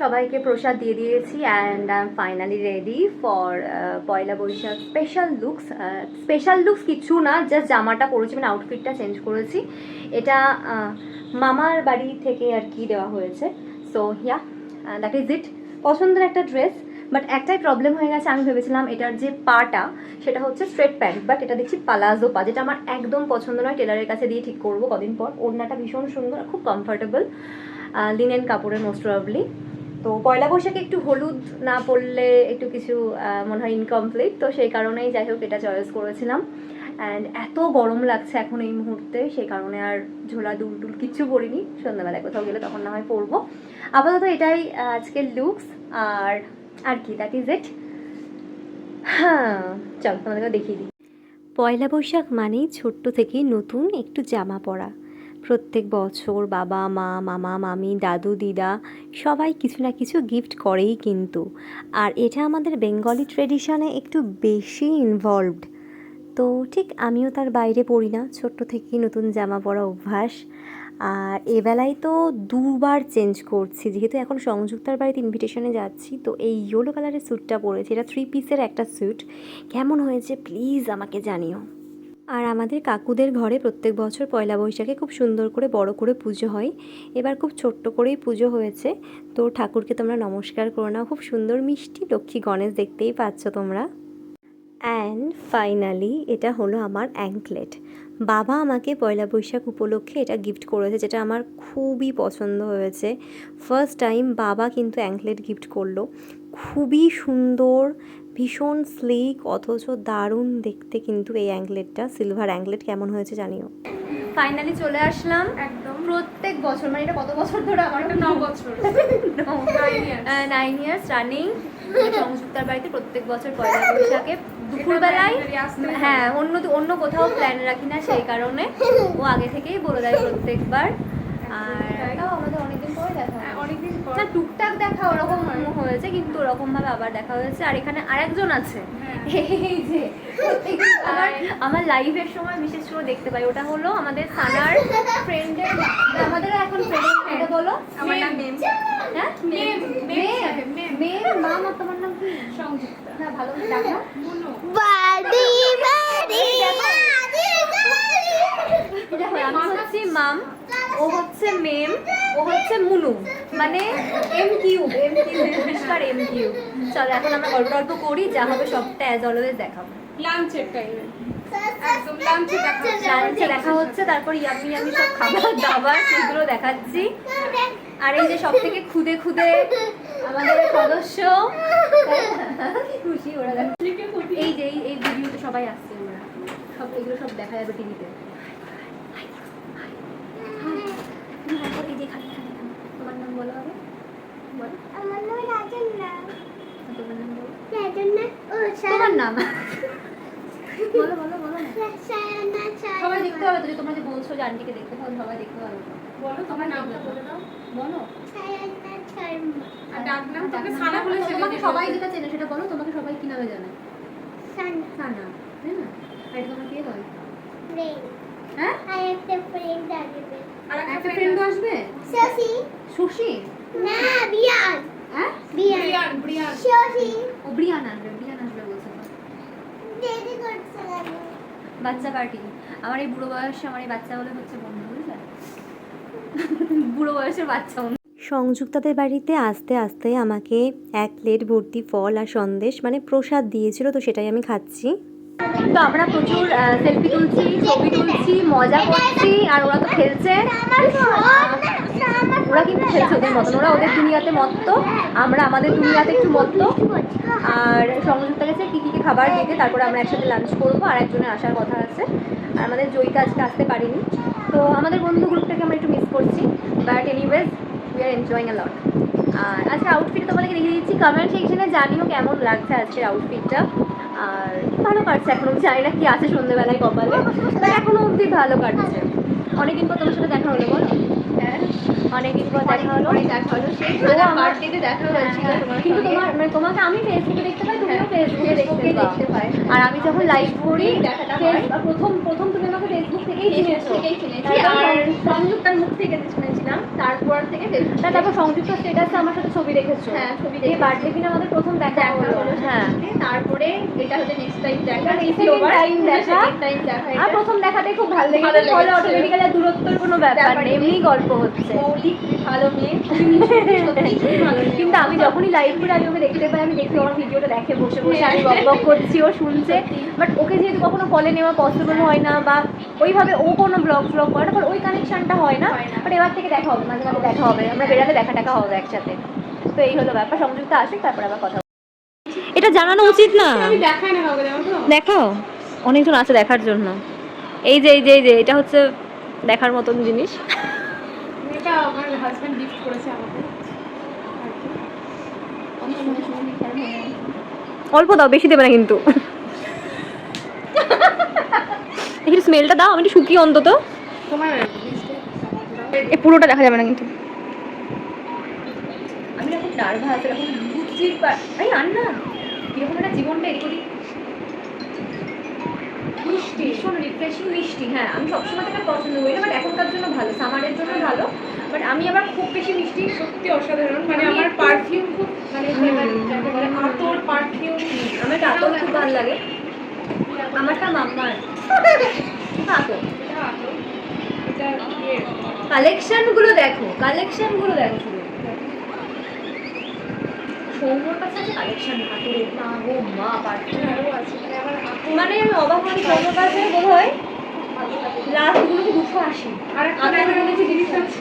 সবাইকে প্রসাদ দিয়ে দিয়েছি and I am finally ready for Poila Baishakh special looks special looks কিছু না জাস্ট জামাটা পরেছি মানে আউটফিটটা চেঞ্জ করেছি। এটা মামার বাড়ি থেকে আর কি দেওয়া হয়েছে। So yeah that is it পছন্দের একটা ড্রেস বাট একটাই প্রবলেম হয়ে গেছে, আমি ভেবেছিলাম এটার যে পাটা, সেটা হচ্ছে স্ট্রেট প্যান্ট বাট এটা দেখছি পালাজো পা, যেটা আমার একদম পছন্দ নয় টেলারের কাছে দিয়ে ঠিক করব কদিন পর। ওড়নাটা ভীষণ সুন্দর, খুব কমফোর্টেবল লিনেন কাপড়ের মোস্ট প্রবাবলি তো পয়লা বৈশাখে একটু হলুদ না পরলে একটু কিছু মনে হয় ইনকমপ্লিট তো সেই কারণেই যাই হোক এটা চয়েস করেছিলাম। অ্যান্ড এত গরম লাগছে এখন এই মুহূর্তে, সেই কারণে আর ঝোলা দুল টুল কিচ্ছু পরিনি। সন্ধ্যাবেলায় কোথাও গেলে তখন না হয় পরবো। আপাতত এটাই আজকের লুকস আর আর কি দ্যাট ইজ ইট হ্যাঁ চল তোমাদেরকে দেখিয়ে দিই। পয়লা বৈশাখ মানেই ছোট্ট থেকে নতুন একটু জামা পরা। প্রত্যেক বছর বাবা, মা, মামা, মামি, দাদু, দিদা সবাই কিছু না কিছু গিফট করেই কিন্তু। আর এটা আমাদের বেঙ্গলি ট্রেডিশনে একটু বেশি ইনভলভড তো ঠিক আমিও তার বাইরে পড়ি না, ছোট্ট থেকেই নতুন জামা পরা অভ্যাস। আর এবেলায় তো দুবার চেঞ্জ করছি, যেহেতু এখন সংযুক্তার বাড়িতে ইনভিটেশনে যাচ্ছি, তো এই ইয়েলো কালারের স্যুটটা পরেছি। এটা থ্রি পিসের একটা স্যুট কেমন হয়েছে? প্লিজ আমাকে জানিও। আর আমাদের কাকুদের ঘরে প্রত্যেক বছর পয়লা বৈশাখে খুব সুন্দর করে বড় করে পুজো হয়। এবার খুব ছোট্ট করেই পুজো হয়েছে। তো ঠাকুরকে তোমরা নমস্কার করো না খুব সুন্দর মিষ্টি লক্ষ্মী গণেশ দেখতেই পাচ্ছ তোমরা। অ্যান্ড ফাইনালি এটা হলো আমার অ্যাঙ্কলেট বাবা আমাকে পয়লা বৈশাখ উপলক্ষে এটা গিফট করেছে যেটা আমার খুবই পছন্দ হয়েছে। ফার্স্ট টাইম বাবা কিন্তু অ্যাঙ্কলেট গিফট করল। খুবই সুন্দর ভীষণ স্লিক অথচ দারুণ দেখতে কিন্তু এই অ্যাঙ্কলেটটা সিলভার অ্যাঙ্কলেট কেমন হয়েছে জানিও? ফাইনালি চলে আসলাম। একদম। প্রত্যেক বছর মানে এটা কত বছর ধরে আমার ন বছর। নাইন ইয়ার্স রানিং সংযুক্তার বাড়িতে প্রত্যেক বছর পয়লা বৈশাখে দুপুরবেলায়। হ্যাঁ অন্য অন্য কোথাও প্ল্যান রাখি না সেই কারণে। ও আগে থেকেই বলে দেয় প্রত্যেকবার। আর? আমাদের অনেকদিন পরে দেখা হ্যাঁ, অনেকদিন না টুকটাক দেখা ওরকম হয়েছে কিন্তু ওরকম ভাবে আবার দেখা হয়েছে। আর এখানে আরেকজন আছে। হ্যাঁ। এই যে আমার আমার লাইভের সময় বিশেষ করে দেখতে পাই। ওটা হলো আমাদের সানার ফ্রেন্ডের আমাদের এখন ফ্রেন্ড এটা বলো। আমার নাম মেম হ্যাঁ? মেম, মেম মেম। মা তোমার নাম মাম ও হচ্ছে মেম ও হচ্ছে মুনু মানে এম এম এম এখন আমরা গল্প করি যা হবে সবটা অ্যাজ দেখা দেখা হচ্ছে, তারপর ইয়ামি সব খাবার দাবার সেগুলো দেখাচ্ছি। আর এই যে সব থেকে খুদে খুদে আমাদের সদস্য কি খুশি ওরা এই যে এই ভিডিওতে সবাই আসছে ওরা। সব এগুলো সব দেখা যাবে টিভিতে। তোমার নাম বলো আগে। আমার নাম রাজন তোমার নাম বলো। রাজন ও তোমার নাম। বলো বলো বলো সবাই দেখতে পাবে তো যে তোমরা যে বলছো যে আন্টিকে দেখতে পাবে সবাই দেখতে পাবে বলো তোমার নামটা বলে দাও। বলো। সায়না শর্মা আর ডাক নাম তোকে সানা বলে তোমাকে সবাই যেটা চেনে সেটা বলো তোমাকে সবাই কি নামে জানে? সানা। সানা তাই না? আর তোমার কে বলে? হ্যাঁ? আর একটা ফ্রেন্ড আসবে। আর একটা একটা ফ্রেন্ড ফ্রেন্ড আসবে। শশী। সুশি না বিয়ান। হ্যাঁ? বিয়ান। ব্রিয়ান ব্রিয়ান ও ব্রিয়ান আসবে ব্রিয়ান আসবে বলছে দেরি করছে বাচ্চা পার্টি। আমার এই বুড়ো বয়সে আমার এই বাচ্চা বলে হচ্ছে বন্ধু। বুড়ো বয়সের বাচ্চা সংযুক্তাদের বাড়িতে আস্তে আস্তে আমাকে এক প্লেট ভর্তি ফল আর সন্দেশ মানে প্রসাদ দিয়েছিল তো সেটাই আমি খাচ্ছি। তো আমরা প্রচুর সেলফি তুলছি ছবি তুলছি মজা করছি আর ওরা তো খেলছে। ওরা কিন্তু খেলছে ওদের মতন ওরা ওদের দুনিয়াতে মত্ত আমরা আমাদের দুনিয়াতে একটু মত্ত। আর সংযুক্ত গেছে কী কী খাবার দিতে তারপরে আমরা একসাথে লাঞ্চ করব আর একজনের আসার কথা আছে। আমাদের জয়ী আজকে আসতে পারিনি। তো আমাদের বন্ধু গ্রুপটাকে আমরা একটু মিস করছি। But anyways we are enjoying a lot আর আজকে আউটফিট তোমাদেরকে দেখিয়ে দিচ্ছি। কমেন্ট সেকশনে জানিও কেমন লাগছে আজকের আউটফিটটা আর ভালো কাটছে, এখনও জানি না কি আছে সন্ধ্যেবেলায় কপালে। বাট এখনও অবধি ভালো কাটছে। অনেকদিন পর তোমার সাথে দেখা হলো, বলো। হ্যাঁ। অনেকদিন পর দেখা হলো। দেখা হলো। সেই বার্থডেতে দেখা হয়েছিল তোমার কিন্তু তোমার মানে তোমাকে আমি ফেসবুকে দেখতে পাই তুমিও হ্যাঁ, ফেসবুকে দেখতে পাই। আর আমি যখন লাইভ করি দেখাটা প্রথম প্রথম তুমি আমাকে ফেসবুক থেকেই চিনেছো। তারপর আর সংযুক্তার মুখ থেকে শুনেছিলাম তারপর থেকে ফেসবুক তারপর সংযুক্ত স্টেটাসে আমার সাথে ছবি রেখেছো। হ্যাঁ, ছবি দেখেছি। বার্থডে দিন আমাদের প্রথম দেখা দেখা হলো। হ্যাঁ। তারপরে এটা হচ্ছে নেক্সট টাইম দেখা। second দেখা। টাইম দেখা আর প্রথম দেখাতে খুব ভালো লেগেছে। ফলে অটোমেটিক্যালি দূরত্বের কোনো ব্যাপার নেই। নেই। এমনি গল্প হচ্ছে। সত্যি খুবই ভালো মেয়ে। কিন্তু আমি যখনই লাইভ করে আমি ওকে দেখতে পাই আমি দেখি আমার ভিডিওটা দেখে বসে বসে আমি বক বক করছি ও শুনছে। বাট ওকে যেহেতু কখনো কলে নেওয়া পসিবল হয় না বা ওইভাবে ও কোনো ব্লগ ফ্লগ করে না ওই কানেকশনটা হয় না। বাট এবার থেকে দেখা হবে মাঝে মাঝে দেখা হবে। আমরা বেড়ালে দেখা টাকা হবে একসাথে। তো এই হলো ব্যাপার সংযুক্ত আসুক তারপর আবার কথা এটা জানানো উচিত না। দেখাও। অনেকজন আছে দেখার জন্য। এই যে এই যে এই যে এটা হচ্ছে দেখার মতন জিনিস। এটা আমার হাজবেন্ড গিফট করেছে আমাকে। অল্প দাও বেশি দেবে না কিন্তু। একটু স্মেলটা দাও আমি একটু শুকিয়ে অন্তত। তোমার এই পুরোটা দেখা যাবে না কিন্তু। আমি এখন নার্ভাস এরকম বুঝছি এই আন না এরকম একটা জীবনটা এদিক ওদিক মিষ্টি ভীষণ রিফ্রেশিং মিষ্টি হ্যাঁ আমি সবসময় থেকে পছন্দ করি বাট এখনকার জন্য ভালো সামারের জন্য ভালো। বাট আমি আবার খুব বেশি মিষ্টি সত্যি অসাধারণ। মানে আমি আমার পারফিউম খুব মানে বলে আতর পারফিউম আমার আতর খুব ভালো লাগে। আমারটা মাম্মার। আতর। ইয়ে। কালেকশনগুলো দেখো কালেকশনগুলো দেখো শুধু। সৌম্যর কাছে আছে কালেকশন আতরের না গো মা পারফিউম আরও আছে। মানে মানে আমি অবাক হয়ে সৌম্যর কাছে বোধ হয় লাস্টগুলো দুশো আশি। আর একটা জিনিস আছে।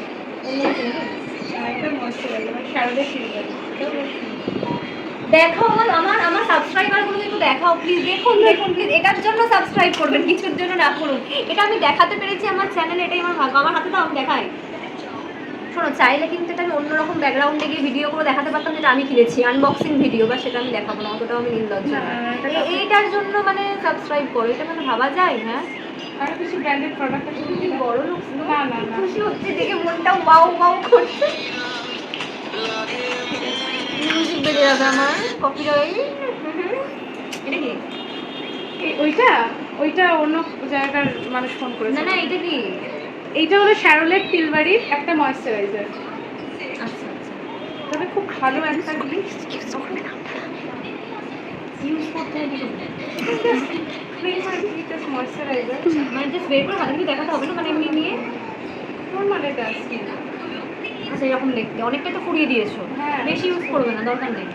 দেখাও আমার আমার আমার সাবস্ক্রাইবারগুলো একটু দেখাও প্লিজ দেখুন দেখুন প্লিজ এটার জন্য সাবস্ক্রাইব করবেন কিছুর জন্য না করুন। এটা আমি দেখাতে পেরেছি আমার চ্যানেল এটাই আমার ভাগ্য আমার হাতে তো আমি দেখাই। শোনো চাইলে কিন্তু এটা আমি অন্যরকম ব্যাকগ্রাউন্ডে গিয়ে ভিডিও করে দেখাতে পারতাম যেটা আমি কিনেছি আনবক্সিং ভিডিও বা সেটা আমি দেখাবো না অতটাও আমি নির্লজ্জ এইটার জন্য মানে সাবস্ক্রাইব করো এটা মানে ভাবা যায় হ্যাঁ? আরও কিছু ব্র্যান্ডেড প্রোডাক্ট আছে কি? বড় লোক না না না। খুশি হচ্ছে দেখে মনটা ওয়াও ওয়াও করছে। মিউজিক বেজে যাবে আমার কপিরাইট এটা কি? ওইটা? ওইটা অন্য জায়গার মানুষ ফোন করেছে না না এটা কি? এইটা হলো শ্যারোলেট টিলবাড়ির একটা ময়শ্চারাইজার আচ্ছা আচ্ছা। তবে খুব ভালো একটা জিনিস। ইউজ করতে হবে মানে জাস্ট বের করে হাতে দেখাতে হবে না মানে এমনি নিয়ে নর্মাল এটা আছে আচ্ছা এরকম দেখতে অনেকটা তো ফুরিয়ে দিয়েছ। হ্যাঁ। বেশি ইউজ করবে না দরকার নেই।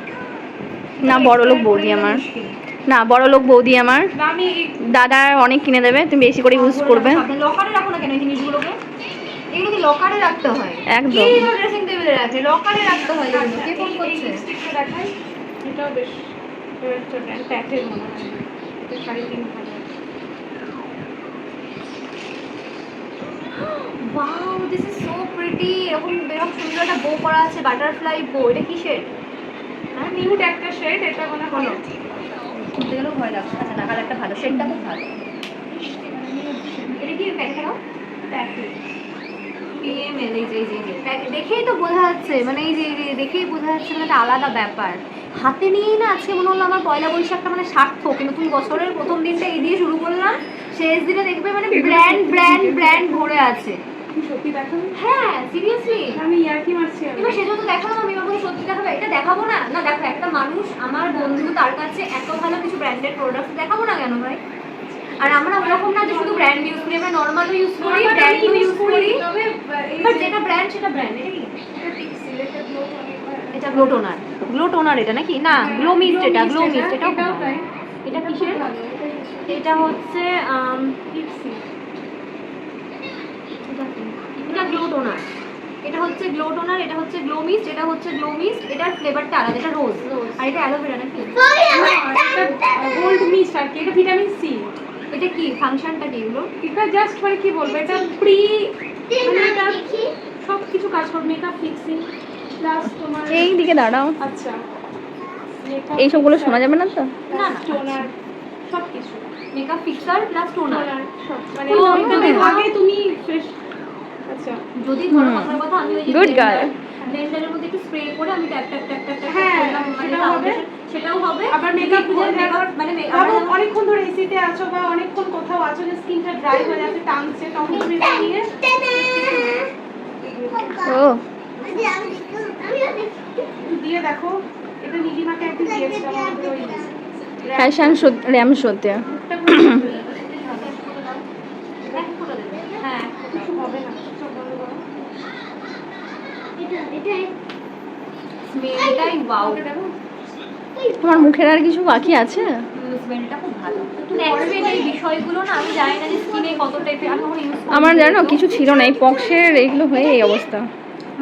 না বড় লোক বৌদি আমার। না বড় লোক বৌদি আমার। দাদা অনেক কিনে দেবে তুমি বেশি করে ইউজ করবে। লকারে রাখো না কেন এই জিনিসগুলোকে? এগুলো কি লকারে রাখতে হয়? একদম। কি ড্রেসিং টেবিলে রাখে লকারে রাখতে হয় এগুলো। কে ফোন এই- এই করছে? লিপস্টিকটা দেখাই। এটাও বেশ প্যাটের মনে হয়। এটা সাড়ে তিন wow this is so pretty এরকম এরকম সুন্দর একটা বো করা আছে বাটারফ্লাই বো এটা কিসের? হ্যাঁ নিউড একটা শেড এটা মনে হলো খুলতে গেলেও ভয় লাগছে। আচ্ছা না কালারটা ভালো শেডটা খুব ভালো। এটা কি প্যাটের পিএমএল এই যে দেখেই তো বোঝা যাচ্ছে মানে এই যে এই যে দেখেই বোঝা যাচ্ছে মানে একটা আলাদা ব্যাপার। হাতে নিয়েই না আজকে মনে হলো আমার পয়লা বৈশাখটা মানে সার্থক নতুন বছরের প্রথম দিনটা এই দিয়ে শুরু করলাম শেষ দিনে দেখবে মানে ব্র্যান্ড ব্র্যান্ড ব্র্যান্ড ভরে আছে। সত্যি দেখাবো? হ্যাঁ সিরিয়াসলি আমি ইয়ার্কি মারছি এবার সেটা তো দেখালাম আমি সত্যি দেখাবো এটা দেখাবো না। না দেখো একটা মানুষ আমার বন্ধু তার কাছে এত ভালো কিছু ব্র্যান্ডেড প্রোডাক্ট দেখাবো না কেন ভাই? আর আমরা ওরকম না যে শুধু ব্র্যান্ড ইউজ করি আমরা নর্মালও ইউজ করি ইউজ করি যেটা ব্র্যান্ড সেটা ব্র্যান্ড এটা কি? এটা এটা glow অনেকবার। এটা গ্লো টোনার গ্লো টোনার এটা নাকি? না গ্লো মিস্ট এটা গ্লো মিস্ট তাই। এটা কিসের? এটা এটা হচ্ছে। এটা কি? এটা গ্লো টোনার এটা হচ্ছে গ্লো টোনার এটা হচ্ছে গ্লো মিস্ট এটা হচ্ছে গ্লো মিস্ট এটার ফ্লেভারটা আলাদা এটা রোজ আর এটা অ্যালোভেরা নাকি? না, এটা গোল্ড মিস্ট আর কি? এটা ভিটামিন সি এটা কি? ফাংশনটা কি এগুলো? এটা জাস্ট মানে কি বলব? এটা প্রি দিন এটা সব কিছু কাজ করবে মেকআপ ফিক্সিং প্লাস তোমার এই দিকে দাঁড়াও। আচ্ছা। এইসবগুলো শোনা যাবে না তো? না, না। টোনার সব কিছু মেকআপ ফিক্সার প্লাস টোনার মানে আগে তুমি ফ্রেশ আচ্ছা। যদি ধরো কথার কথা আমি ওই যে Good girl. ব্লেন্ডারের মধ্যে একটু স্প্রে করে আমি ট্যাপ ট্যাপ ট্যাপ ট্যাপ হ্যাঁ, করলাম মানে সেটাও হবে। সেটাও হবে। আবার makeup একটু করে makeup- একবার মানে অনেকক্ষণ ধরে এসিতে আছো বা অনেকক্ষণ কোথাও আছো যে স্কিনটা ড্রাই হয়ে যাচ্ছে টানছে তখন তুমি এটা নিয়ে। ও। দিয়ে দেখো এটা নীলিমাকে একদিন দিয়েছিলাম আমাদের ওই ফ্যাশন র্যাম শোতে। তোমার মুখের আর কিছু বাকি আছে আমার জানো, কিছু ছিল না, এই পক্সের এইগুলো হয়ে এই অবস্থা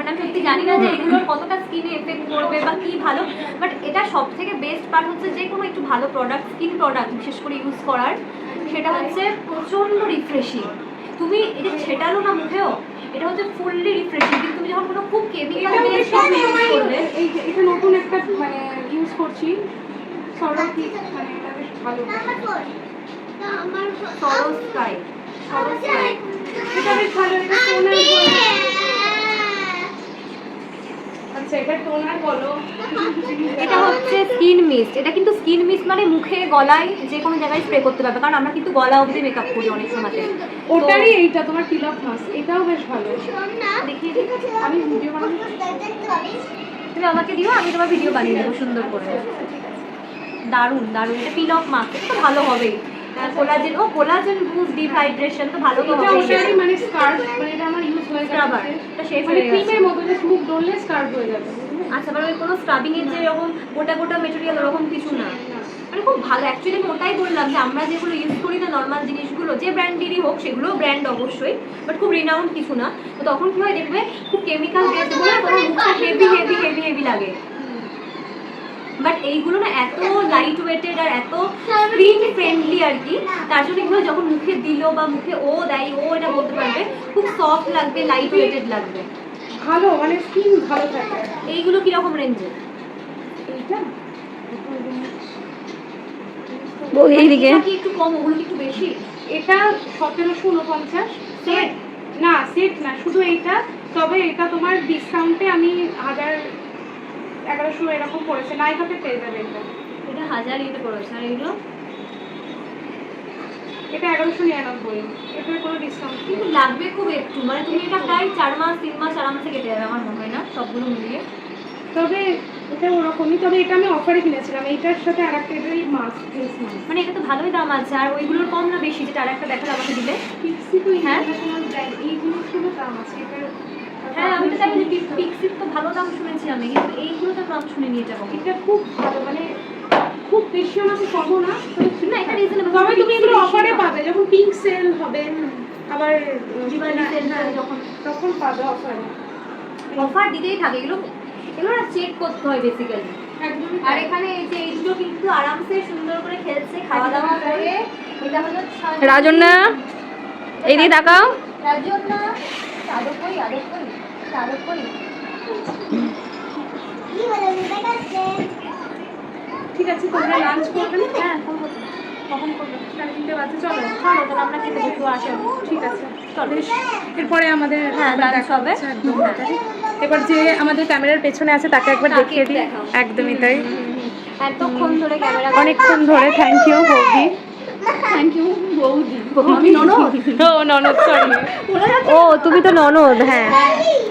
মানে আমি সত্যি জানি না যে এগুলোর কতটা স্কিনে এফেক্ট করবে বা কি ভালো বাট এটা সব থেকে বেস্ট পার্ট হচ্ছে যে কোনো একটু ভালো প্রোডাক্ট স্কিন প্রোডাক্ট বিশেষ করে ইউজ করার সেটা হচ্ছে প্রচণ্ড রিফ্রেশিং তুমি এটা ছেটালো না মুখেও এটা হচ্ছে ফুললি রিফ্রেশিং কিন্তু তুমি যখন কোনো খুব কেমিক্যাল ইউজ করবে এই যে এটা নতুন একটা মানে ইউজ করছি। সরকি মানে এটা বেশ ভালো। সরল স্কাই সরল স্কাই এটা বেশ ভালো এটা টোনার আচ্ছা এটা টোনার বলো। এটা হচ্ছে স্কিন মিস্ট। এটা কিন্তু স্কিন মিস্ট মানে মুখে গলায় যে কোনো জায়গায় স্প্রে করতে পারবে। কারণ আমরা কিন্তু গলা অবধি মেকআপ করি অনেক সময় ওটারই এইটা তোমার তিলক মাস্ক এটাও বেশ ভালো। দেখিয়ে আমি ভিডিও বানাবো তুমি আমাকে দিও আমি তোমার ভিডিও বানিয়ে দেবো সুন্দর করে। দারুণ দারুণ। এটা পিল অফ মাস্ক তো ভালো হবেই। কোলাজেন ও কোলাজেন বুস্ট ডিহাইড্রেশন তো ভালো তো এটা ওটারই মানে স্কার্ফ মানে এটা আমার ইউজ হয়ে গেছে। এটা শেষ মানে হয়ে গেছে। ক্রিমের মতো যে মুখ ডললে স্কার্ফ হয়ে যাবে। আচ্ছা মানে কোনো স্ক্রাবিং এর যে এরকম গোটা গোটা মেটেরিয়াল ওরকম কিছু না? মানে খুব ভালো অ্যাকচুয়ালি আমি ওটাই বললাম যে আমরা যেগুলো ইউজ করি না নর্মাল জিনিসগুলো যে ব্র্যান্ডেরই হোক সেগুলোও ব্র্যান্ড অবশ্যই বাট খুব রিনাউন্ড কিছু না। তো তখন কি হয় দেখবে খুব কেমিক্যাল তখন মুখটা হেভি হেভি হেভি হেভি লাগে। বাট এইগুলো না এত লাইট ওয়েটেড আর এত স্ক্রিন ফ্রেন্ডলি আর কি তার জন্য এগুলো যখন মুখে দিল বা মুখে ও দেয় ও এটা বলতে পারবে খুব সফট লাগবে লাইট ওয়েটেড লাগবে। ভালো মানে স্কিন ভালো থাকে। এইগুলো কীরকম রেঞ্জের এইটা? এইদিকে। কি একটু কম ওগুলো কি একটু বেশি। এটা সতেরোশো উনপঞ্চাশ। সেট না সেট না শুধু এইটা। তবে এটা তোমার ডিসকাউন্টে আমি হাজার এগারোশো এরকম পড়েছে নাইকাতে পেয়ে যাবে এটা? এটা হাজার ইয়েতে পড়েছে আর এগুলো? এটা এগারোশো নিরানব্বই। এটার কোনো ডিসকাউন্ট কিন্তু লাগবে খুব একটু। মানে তুমি এটা প্রায় চার মাস তিন মাস আরামসে কেটে যাবে আমার মনে হয় না সবগুলো মিলিয়ে। তবে এটা ওরকমই। তবে এটা আমি অফারে কিনেছিলাম। এইটার সাথে আর একটা এটারই মাস্ক ফেস মাস্ক মানে এটা তো ভালোই দাম আছে। আর ওইগুলোর কম না বেশি যেটা আর একটা দেখালে আমাকে দিলে। হ্যাঁ? এইগুলোর শুধু দাম আছে। এটার হ্যাঁ আমি তো জানি পিক্সির তো ভালো দাম শুনেছি আমি কিন্তু এইগুলো তো দাম শুনে নিয়ে যাব। এটা খুব ভালো মানে খুব বেশি আমাকে কমও না না এটা রিজনেবল তবে তুমি এগুলো অফারে পাবে যখন পিঙ্ক সেল হবে আবার দিওয়ালি সেল হ্যাঁ, যখন। তখন পাবে অফারে অফার দিতেই থাকে এগুলো এগুলো না চেক করতে হয় বেসিক্যালি আর এখানে এই যে এইগুলো কিন্তু আরামসে সুন্দর করে খেলছে খাওয়া দাওয়া করে। এটা হলো রাজন্যা এইদিকে তাকাও। রাজন্যা আদর করি আদর করি ঠিক আছে তোমরা লাঞ্চ করবে না? হ্যাঁ কখন করব? সাড়ে তিনটে বাজে। চলো চলো তাহলে আমরা খেতে বসবো আসো। ঠিক আছে চলো। এরপরে আমাদের হ্যাঁ, হবে। এবার যে আমাদের ক্যামেরার পেছনে আছে তাকে একবার দেখিয়ে দিই। একদমই তাই। এতক্ষণ ধরে ক্যামেরা অনেকক্ষণ ধরে থ্যাংক ইউ বৌদি থ্যাংক ইউ বৌদি। আমি ননদ? ও ননদ সরি ও তুমি তো ননদ হ্যাঁ।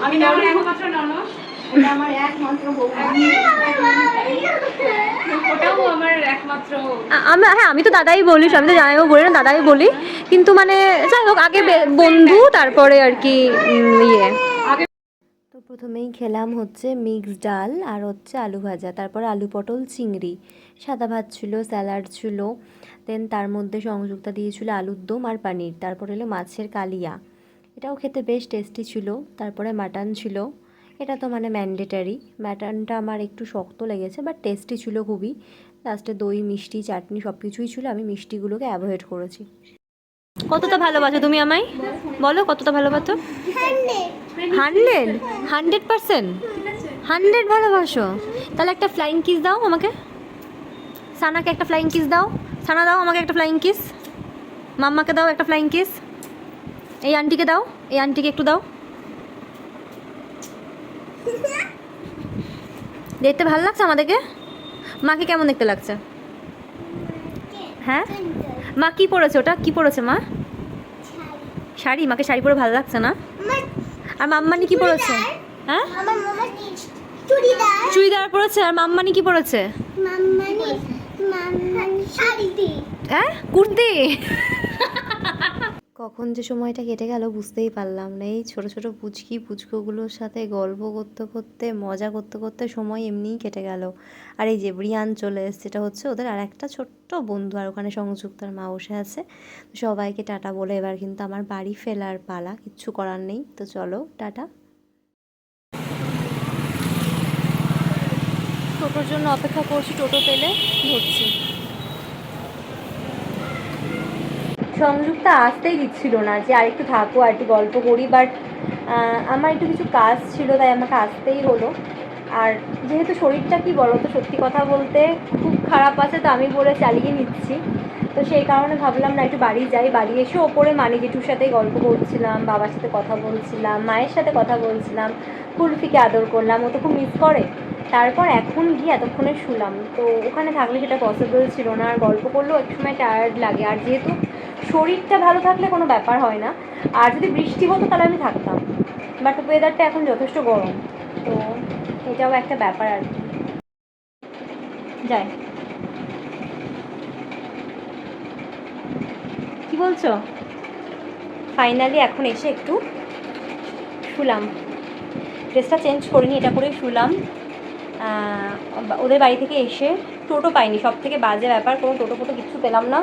আমি ননদ একমাত্র ননদ। এটা আমার একমাত্র বৌদি। ওটাও আমার একমাত্র। আমি হ্যাঁ আমি তো দাদাই বলি আমি তো জামাইও বলি না দাদাই বলি। কিন্তু মানে যাই হোক আগে বন্ধু তারপরে আর কি ইয়ে। তো প্রথমেই খেলাম হচ্ছে মিক্স ডাল আর হচ্ছে আলু ভাজা তারপর আলু পটল চিংড়ি। সাদা ভাত ছিল স্যালাড ছিল। দেন তার মধ্যে সংযুক্তা দিয়েছিল আলুর দম আর পানির, তারপর এলো মাছের কালিয়া। এটাও খেতে বেশ টেস্টি ছিল, তারপরে মাটন ছিল। এটা তো মানে ম্যান্ডেটারি মাটনটা আমার একটু শক্ত লেগেছে বাট টেস্টি ছিল খুবই। লাস্টে দই, মিষ্টি, চাটনি সব কিছুই ছিল, আমি মিষ্টিগুলোকে অ্যাভয়েড করেছি। কতটা ভালোবাসো তুমি আমায়? বলো, কতটা ভালোবাসো? হান্ড্রেড? হান্ড্রেড পার্সেন্ট হান্ড্রেড ভালোবাসো? তাহলে একটা ফ্লাইং কিস দাও আমাকে। সানাকে একটা ফ্লাইং কিস দাও। সানা দাও আমাকে একটা ফ্লাইং কিস মাম্মাকে দাও একটা ফ্লাইং কিস এই আন্টিকে দাও এই আন্টিকে একটু দাও। দেখতে ভালো লাগছে আমাদেরকে? মাকে কেমন দেখতে লাগছে? হ্যাঁ? মা কি পরেছে ওটা? কি পরেছে মা? শাড়ি মাকে শাড়ি পরে ভালো লাগছে না? আর মাম্মানি কি পরেছে? হ্যাঁ? চুড়িদার। পরেছে আর মাম্মানি কি পরেছে? মাম্মানি। হ্যাঁ? কুর্তি? কখন যে সময়টা কেটে গেল বুঝতেই পারলাম না। এই ছোট ছোট পুচকি পুচকোগুলোর সাথে গল্প করতে করতে মজা করতে করতে সময় এমনিই কেটে গেল। আর এই যে ব্রিয়ান চলে এসছে এটা হচ্ছে ওদের আর একটা ছোট্ট বন্ধু আর ওখানে সংযুক্তার মা বসে আছে। তো সবাইকে টাটা বলে এবার কিন্তু আমার বাড়ি ফেলার পালা কিচ্ছু করার নেই। তো চলো টাটা। টোটোর জন্য অপেক্ষা করছি টোটো পেলে ধরছি। সংযুক্তা আসতেই দিচ্ছিল না যে আরেকটু থাকো আর একটু গল্প করি। বাট আমার একটু কিছু কাজ ছিল, তাই আমাকে আসতেই হলো। আর যেহেতু শরীরটা কি বলো তো সত্যি কথা বলতে খুব খারাপ আছে, তো আমি বলে চালিয়ে নিচ্ছি। তো সেই কারণে ভাবলাম না, একটু বাড়ি যাই। বাড়ি এসে ওপরে মানি জেঠুর সাথে গল্প করছিলাম, বাবার সাথে কথা বলছিলাম, মায়ের সাথে কথা বলছিলাম, কুলফিকে আদর করলাম। ও তো খুব মিস করে। তারপর এখন গিয়ে এতক্ষণে শুলাম। তো ওখানে থাকলে সেটা পসিবল ছিল না। আর গল্প করলেও এক সময় টায়ার্ড লাগে। আর যেহেতু শরীরটা ভালো থাকলে কোনো ব্যাপার হয় না। আর যদি বৃষ্টি হতো তাহলে আমি থাকতাম। বাট ওয়েদারটা এখন যথেষ্ট গরম। তো এটাও একটা ব্যাপার আর কি। যাই। কি বলছো? ফাইনালি এখন এসে একটু শুলাম। ড্রেসটা চেঞ্জ করিনি, এটা করেই শুলাম। ওদের বাড়ি থেকে এসে টোটো পাইনি। সব থেকে বাজে ব্যাপার, কোনো টোটো ফোটো কিছু পেলাম না।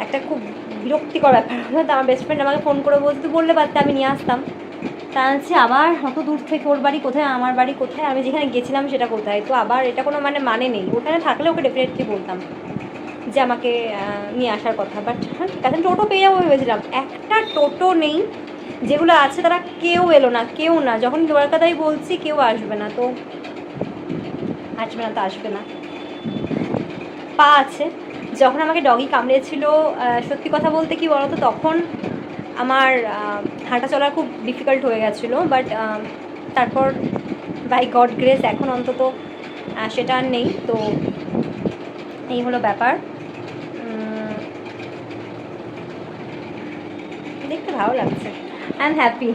একটা খুব বিরক্তিকর ব্যাপার। হলো তো আমার বেস্ট ফ্রেন্ড আমাকে ফোন করে বলতে বললে পারতে আমি নিয়ে আসতাম। তা হচ্ছে আবার অত দূর থেকে ওর বাড়ি কোথায়, আমার বাড়ি কোথায়? আমি যেখানে গেছিলাম সেটা কোথায়? তো আবার এটা কোনো মানে মানে নেই। ওখানে থাকলে ওকে ডেফিনেটলি বলতাম যে আমাকে নিয়ে আসার কথা। বাট হ্যাঁ ঠিক আছে টোটো পেয়ে যাব ভেবেছিলাম। একটা টোটো নেই, যেগুলো আছে তারা কেউ এলো না, কেউ না। যখন দ্বারকাদাই বলছি, কেউ আসবে না। তো, আসবে না তো আসবে না। পা আছে। যখন আমাকে ডগি কামড়েছিল সত্যি কথা বলতে কি বলতো, তখন আমার হাঁটা চলা খুব ডিফিকাল্ট হয়ে গেছিল বাট তারপর বাই গড গ্রেস এখন অন্তত সেটা আর নেই, তো এই হলো ব্যাপার। দেখতে ভালো লাগছে। I am happy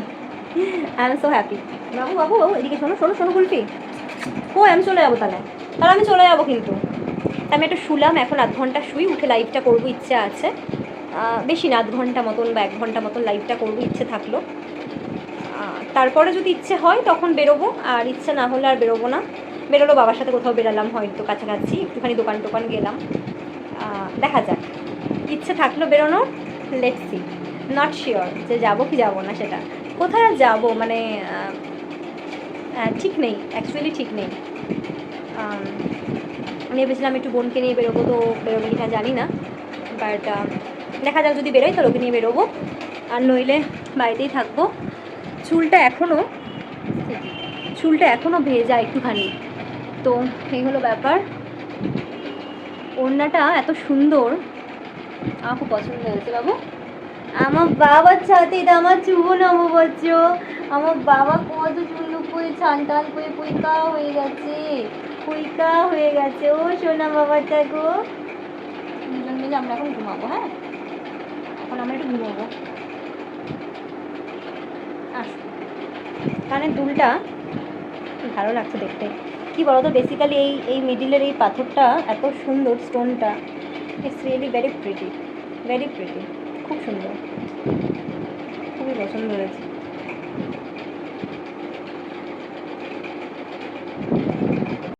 I am so happy বাবু বাবু, এদিকে শোনো শোনো শোনো, কুলফি। ও আমি চলে যাব তাহলে? তাহলে আমি চলে যাব কিন্তু। আমি একটু শুলাম, এখন আধ ঘণ্টা শুই, উঠে লাইভটা করব, ইচ্ছে আছে। বেশি না, আধ ঘণ্টা মতন বা এক ঘণ্টা মতন লাইভটা করব, ইচ্ছে থাকল। তারপরে যদি ইচ্ছে হয়, তখন বেরোবো, আর ইচ্ছে না হলে আর বেরোবো না। বেরোলো, বাবার সাথে কোথাও বেরালাম, হয়তো কাছাকাছি, একটুখানি দোকান টোকান গেলাম। দেখা যাক। ইচ্ছে থাকল বেরোনোর লেটস সি নট শিওর যে যাব কি যাব না সেটা। কোথায় যাব? মানে ঠিক নেই অ্যাকচুয়ালি ঠিক নেই। ভেবেছিলাম একটু বোনকে নিয়ে বেরোবো তো বেরোবো কি না জানি না বাট দেখা যাক যদি বেরোই তাহলে ওকে নিয়ে বেরোবো। আর নইলে বাড়িতেই থাকব। চুলটা এখনও চুলটা এখনও ভেজা একটুখানি। তো এই হলো ব্যাপার। ওড়নাটা এত সুন্দর। আমার খুব পছন্দ হয়েছে বাবু। আমার বাবার সাথে এটা আমার চুব নববর্ষ। আমার বাবা কত সুন্দর করে ছান টান করে পৈকা হয়ে গেছে। পৈকা হয়ে গেছে। ও, সোনা বাবাটা দেখো দুজন মিলে আমরা এখন ঘুমাবো হ্যাঁ? এখন আমরা একটু ঘুমাবো। আসো। কানের দুলটা ভালো লাগছে দেখতে। কি বলতো বেসিক্যালি এই এই মিডিলের এই পাথরটা, এত সুন্দর স্টোনটা it's really very pretty very pretty খুব সুন্দর। খুবই পছন্দ হয়েছে।